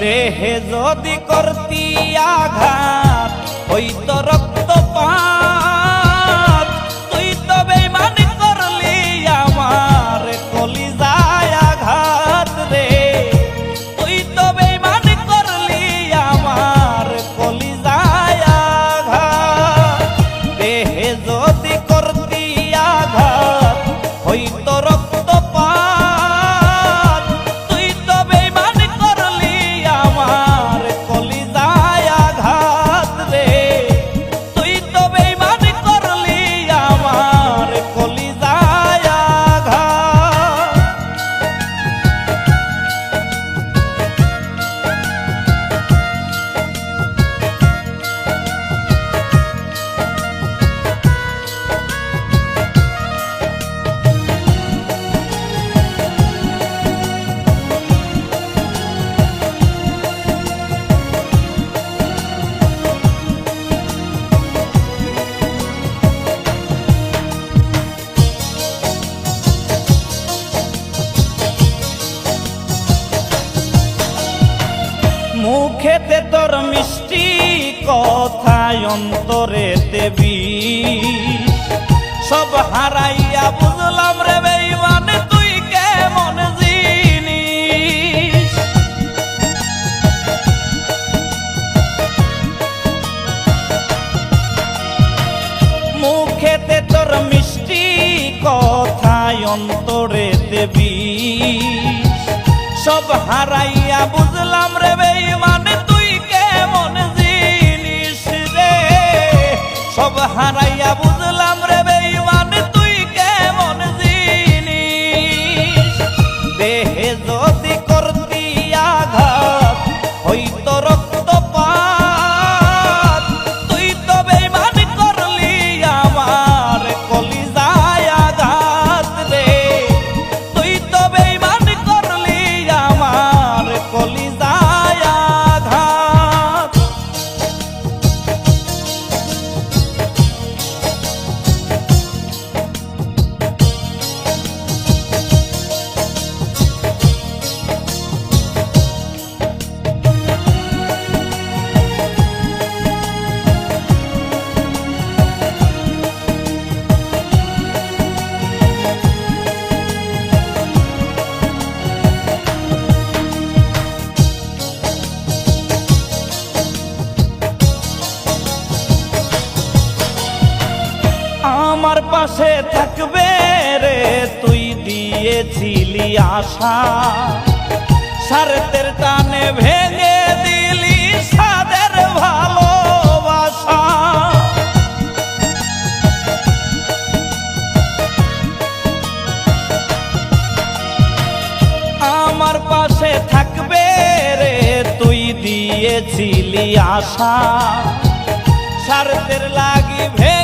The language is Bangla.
দেহে যদি করতি আঘাত হইত রক্ত তুই মুখেতে তোর মিষ্টি কথায় অন্তরে দেবী। সব হারাইয়া বুঝলাম রে বেইমান তুই কেমন জিনিস? মুখেতে তোর মিষ্টি কথায় অন্তরে দেবী। সব হারাইয়া বুঝলাম সব পাশে থাকবে রে, তুই দিয়েছিলি আশা। সারতের টানে ভেঙে দিলি সাদের ভালোবাসা। আমার পাশে থাকবে রে, তুই দিয়েছিলি আশা। স্বার্থের লাগি ভে